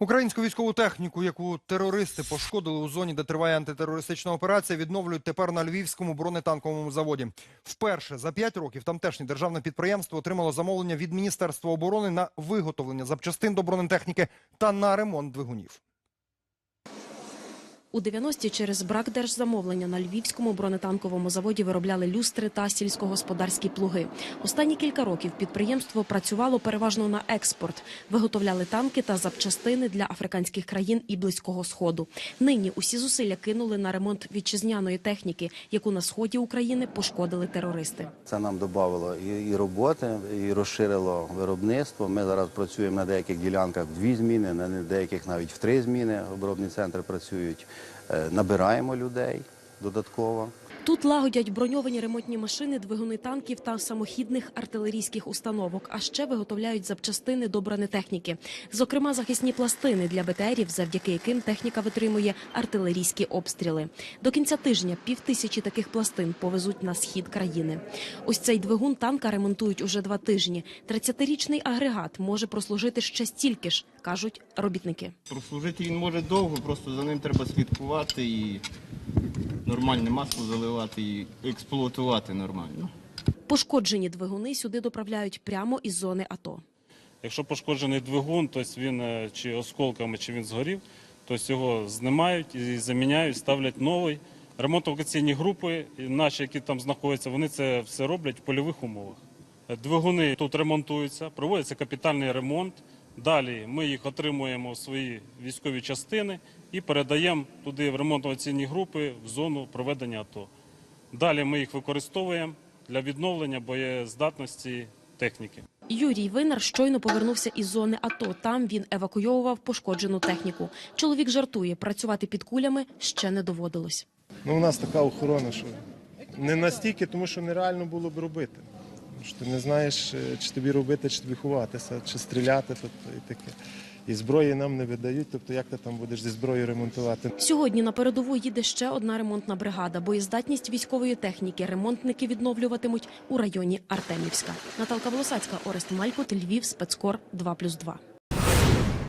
Українську військову техніку, яку терористи пошкодили у зоні, де триває антитерористична операція, відновлюють тепер на львівському бронетанковому заводі. Вперше за п'ять років тамтешнє державне підприємство отримало замовлення від Міністерства оборони на виготовлення запчастин до бронетехніки та на ремонт двигунів. У 90-ті через брак держзамовлення на львівському бронетанковому заводі виробляли люстри та сільськогосподарські плуги. Останні кілька років підприємство працювало переважно на експорт, виготовляли танки та запчастини для африканських країн і близького сходу. Нині усі зусилля кинули на ремонт вітчизняної техніки, яку на сході України пошкодили терористи. Це нам додало і, роботи, і розширило виробництво. Ми зараз працюємо на деяких ділянках дві зміни, на деяких навіть в три зміни. Обробні центри працюють. Е, Набираємо людей додатково. Тут лагодять броньовані ремонтні машини, двигуни танків та самохідних артилерійських установок. А ще виготовляють запчастини до бронетехніки, зокрема захисні пластини для БТРів, завдяки яким техніка витримує артилерійські обстріли. До кінця тижня півтисячі таких пластин повезуть на схід країни. Ось цей двигун танка ремонтують уже два тижні. 30-річний агрегат може прослужити ще стільки ж, кажуть робітники. Прослужити він може довго, просто за ним треба слідкувати і нормальне масло заливати і експлуатувати нормально. Пошкоджені двигуни сюди доправляють прямо із зони АТО. Якщо пошкоджений двигун, то він е, чи осколками, чи він згорів, то його знімають і заміняють, ставлять новий. Ремонтно-локаційні групи, наші, які там знаходяться, вони це все роблять в польових умовах. Е, Двигуни тут ремонтуються, проводиться капітальний ремонт. Далі ми їх отримуємо в свої військові частини і передаємо туди в ремонтно-локаційні групи в зону проведення АТО. Далі ми їх використовуємо для відновлення боєздатності техніки. Юрій Винар щойно повернувся із зони АТО. Там він евакуйовував пошкоджену техніку. Чоловік жартує, працювати під кулями ще не доводилось. Ну, у нас така охорона, що не настільки, тому що нереально було б робити. Тому що ти не знаєш, е, чи тобі робити, чи тобі ховатися, чи стріляти, тобто і таке. І зброї нам не видають, тобто як ти там будеш зі зброєю ремонтувати. Сьогодні на передову їде ще одна ремонтна бригада. Боєздатність військової техніки ремонтники відновлюватимуть у районі Артемівська. Наталка Волосацька, Орест Малькут, Львів, спецкор 2+,2.